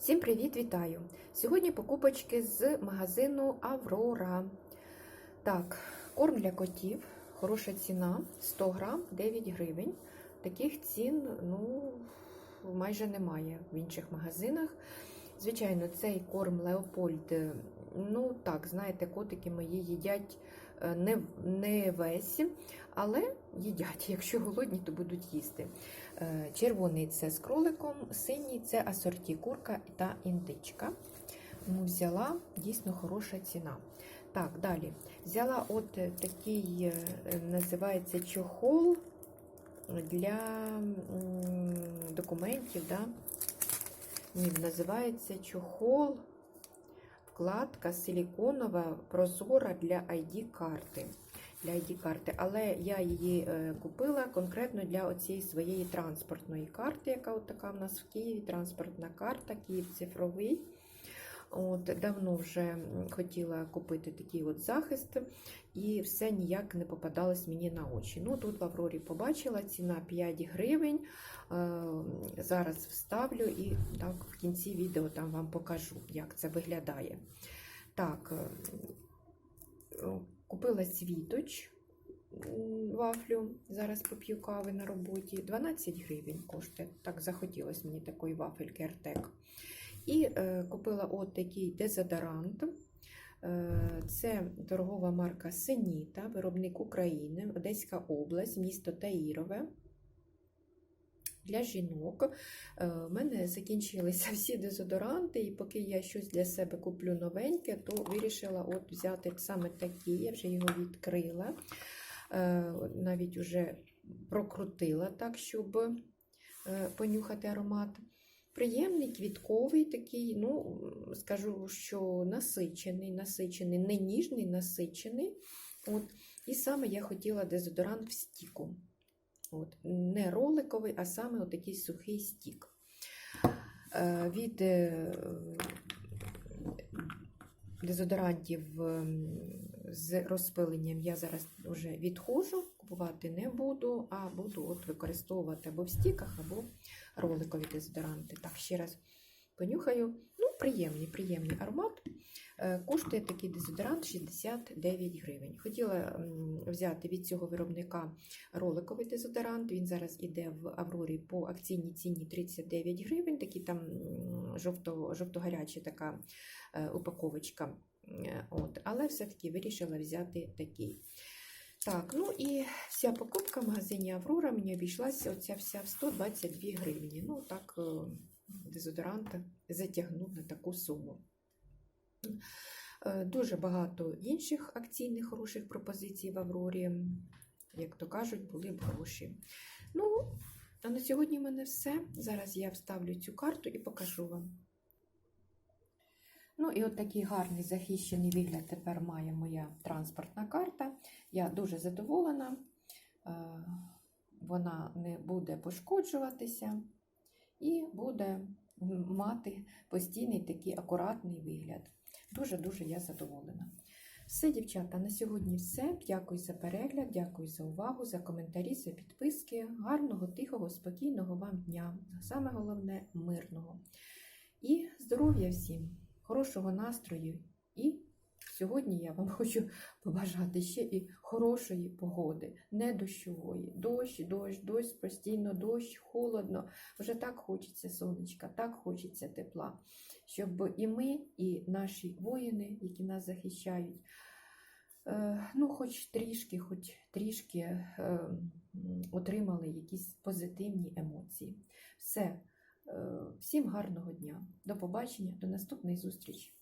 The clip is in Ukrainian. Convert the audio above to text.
Всім привіт, вітаю! Сьогодні покупочки з магазину Аврора. Так, корм для котів, хороша ціна, 100 грам 9 гривень. Таких цін ну, майже немає в інших магазинах. Звичайно, цей корм Леопольд, ну так, знаєте, котики мої їдять не, не весь, але їдять. Якщо голодні, то будуть їсти. Е, Червоний це з кроликом, синій це асорті, курка та індичка. Ну, Взяла дійсно хороша ціна. Так, далі. Взяла от такий, е, називається чохол для документів. Да? Ні, називається чохол, вкладка силіконова, прозора для ID-карти. Для ID-карти. Але я її е, купила конкретно для оцієї своєї транспортної карти, яка от така в нас в Києві, транспортна карта, Київ цифровий. От, Давно вже хотіла купити такий от захист, і все ніяк не попадалось мені на очі. Ну, Тут в Аврорі побачила, ціна 5 гривень. Е, Зараз вставлю і так, в кінці відео там вам покажу, як це виглядає. Так, е, купила світоч вафлю. Зараз поп'ю кави на роботі. 12 гривень коштує. Так захотілося мені такої вафельки Артек. І е, купила от такий дезодорант. Е, Це торгова марка Сеніта, виробник України, Одеська область, місто Таїрове. Для жінок Е, У мене закінчилися всі дезодоранти, і поки я щось для себе куплю новеньке, то вирішила от взяти саме такі. Я вже його відкрила, Е, навіть вже прокрутила так, щоб е, понюхати аромат. Приємний, квітковий такий, ну, скажу, що насичений, насичений, не ніжний, насичений. От. І саме я хотіла дезодорант в стіку. От. Не роликовий, а саме отакий сухий стік. Е, Від е, дезодорантів ем, з розпиленням я зараз вже відходжу, купувати не буду, а буду от використовувати або в стіках, або роликові дезодоранти. Так, ще раз понюхаю. Ну, приємний, приємний аромат. Е, Коштує такий дезодорант 69 гривень. Хотіла взяти від цього виробника роликовий дезодорант. Він зараз іде в Аврорі по акційній ціні 39 гривень. Такий там жовто, жовто-гаряча така е, упаковочка. Е, От. Але все-таки вирішила взяти такий. Так, ну і вся покупка в магазині Аврора мені обійшлася оця вся в 122 гривні. Ну, так, е, дезодорант затягнув на таку суму. Е, Дуже багато інших акційних хороших пропозицій в Аврорі, як то кажуть, були б гроші. Ну, а на сьогодні в мене все. Зараз я вставлю цю карту і покажу вам. Ну, і от такий гарний захищений вигляд тепер має моя транспортна карта. Я дуже задоволена, Е, вона не буде пошкоджуватися і буде мати постійний такий акуратний вигляд. Дуже-дуже я задоволена. Все, дівчата, на сьогодні все. Дякую за перегляд, дякую за увагу, за коментарі, за підписки. Гарного, тихого, спокійного вам дня. Саме головне мирного. І здоров'я всім, хорошого настрою. І сьогодні я вам хочу побажати ще і хорошої погоди, не дощової. Дощ, дощ, дощ, постійно дощ, холодно. Вже так хочеться сонечка, так хочеться тепла, щоб і ми, і наші воїни, які нас захищають, е, ну, хоч трішки, хоч трішки е, отримали якісь позитивні емоції. Все. Е, Всім гарного дня. До побачення, до наступної зустрічі.